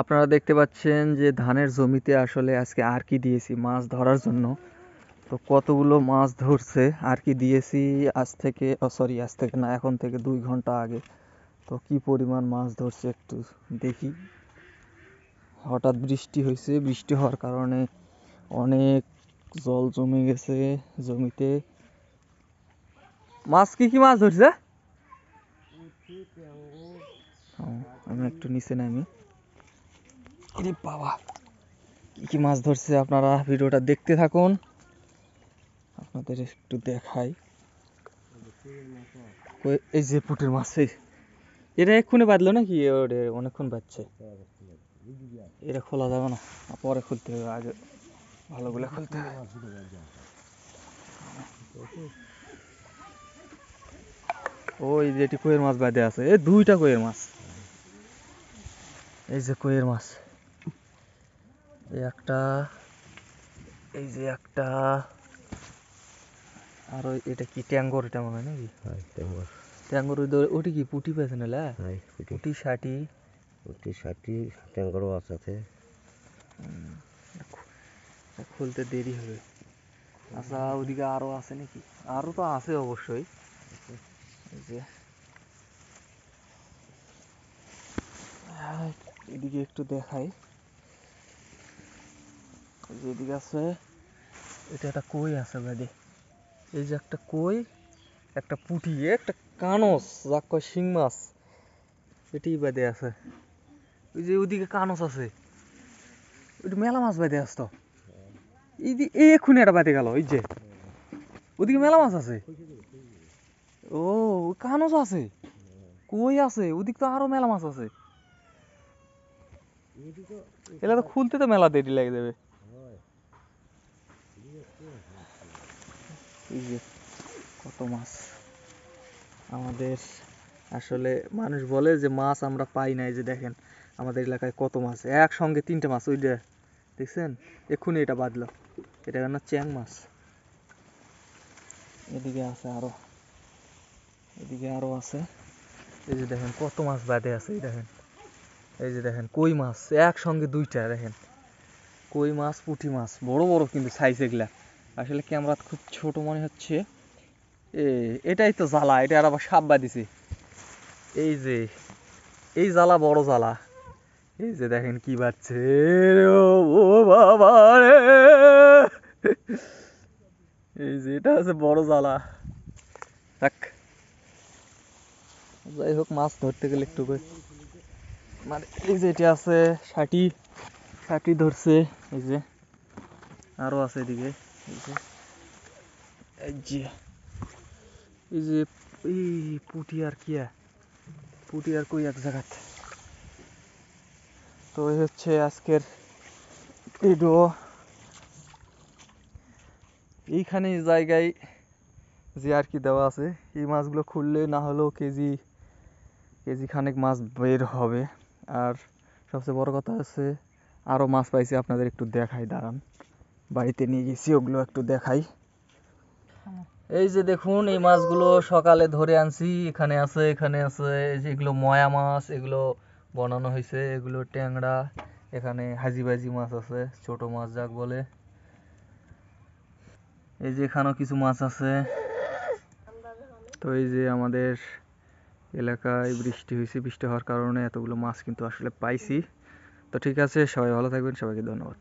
আপনারা দেখতে পাচ্ছেন যে ধানের জমিতে আসলে আজকে আর কি দিয়েছি মাছ ধরার জন্য। তো কতগুলো মাছ ধরছে, আর কি দিয়েছি আজ থেকে সরি, আজ থেকে না, এখন থেকে দুই ঘণ্টা আগে। তো কি পরিমাণ মাছ ধরছে একটু দেখি। হঠাৎ বৃষ্টি হয়েছে, বৃষ্টি হওয়ার কারণে অনেক জল জমে গেছে জমিতে। মাছ কি কি মাছ ধরছে? আমি একটু নিচে নামি। ইরে বাবা কি কি মাছ ধরছে আপনারা? ভিডিওটা দেখতে থাকুন। আপনাদের একটু দেখাই। এই যে পুটির মাছ এটা এক্ষুনি বাঁধলো নাকি? ওরে, অনেকক্ষণ বাজছে এটা খোলা যাবে না। পরে খুলতে হবে। আগে ভালোগুলো খুলতে হবে। ওই যে এটি কইয়ের মাছ বাঁধে আছে। এই দুইটা কইয়ের মাছ। এই যে কইয়ের মাছ। এই একটা এই যে একটা আর ওই এটা কি ট্যাঙ্গর এটা মনে হয় নাকি? ট্যাঙ্গর। ওই দো- ওটি কি পুটি পেয়েছে না লা? পুটি। ষাটি ষাটটি ট্যাঙ্গরও আছে খুলতে দেরি হবে। আচ্ছা ওদিকে আরও আছে নাকি? আরও তো আছে অবশ্যই। এই যে। এদিকে একটু দেখাই। এই যে এদিকে আছে। এটা একটা কই আছে এই যে একটা কই, একটা পুঁটি একটা কানস, যা কয় শিং মাছ। এটি বাদে আছে। ওই যে ওদিকে কানস আছে। ওইটা মেলা মাছ বাদে আছে তো। এই একটা বাদে গেল ওই যে। ওদিকে মেলা মাছ আছে। ও কানস আছে। কই আছে? ওদিক তো আরও মেলা মাছ আছে। এগুলা তো খুলতে তো মেলা দেরি লেগে যাবে। এই যে কত মাছ? আমাদের আসলে মানুষ বলে যে মাছ আমরা পাই না এই যে দেখেন আমাদের এলাকায় কত মাছ। একসঙ্গে তিনটে মাছ, ওই যে দেখছেন? এক্ষুনি এটা বাঁধলো এটা কেন চ্যাং মাছ। এদিকে আছে আরও। এদিকে আরও আছে। এই যে দেখেন কত মাছ বাদে আছে, এই দেখেন। এই যে দেখেন কই মাছ? একসঙ্গে দুইটা, দেখেন। কই মাছ, পুঁটি মাছ, বড় বড় কিন্তু সাইজ এগুলা। আসলে ক্যামেরা খুব ছোট মনে হচ্ছে। এটাই তো জ্বালা, এটা আর আবার সাপ বাঁধিছে। এই যে, এই জ্বালা বড় জ্বালা। এই যে দেখেন কি বাড়ছে এই যে, এটা আছে বড় জ্বালা। থাক। যাই হোক, মাছ ধরতে গেলে একটু মানে এই যে এটা আছে ষাটি ষাটি ধরছে, এই যে। আরও আছে এদিকে। এই যে এই যে আর পুঁটি আর কই এক জায়গাত? তো এই হচ্ছে আজকের ভিডিও। এইখানে জায়গায় যে আর কি দেওয়া আছে, এই মাছগুলো খুললে না হলেও কেজি কেজি খানেক মাছ বের হবে। আর সবচেয়ে বড় কথা হচ্ছে আরও মাছ পাইছি, আপনাদের একটু দেখাই, দাঁড়ান। বাড়িতে নিয়ে গেছি ওগুলো একটু দেখাই। এই যে দেখুন এই মাছগুলো সকালে ধরে আনছি এখানে আছে এখানে আছে এই যে এগুলো ময়া মাছ এগুলো বানানো হয়েছে এগুলো ট্যাংরা এখানে হাজি বাজি মাছ আছে ছোট মাছ যাক বলে। এই যে এখানেও কিছু মাছ আছে। তো এই যে আমাদের এলাকায় বৃষ্টি হয়েছে বৃষ্টি হওয়ার কারণে এতগুলো মাছ কিন্তু আসলে পাইছি। তো ঠিক আছে সবাই ভালো থাকবেন সবাইকে ধন্যবাদ।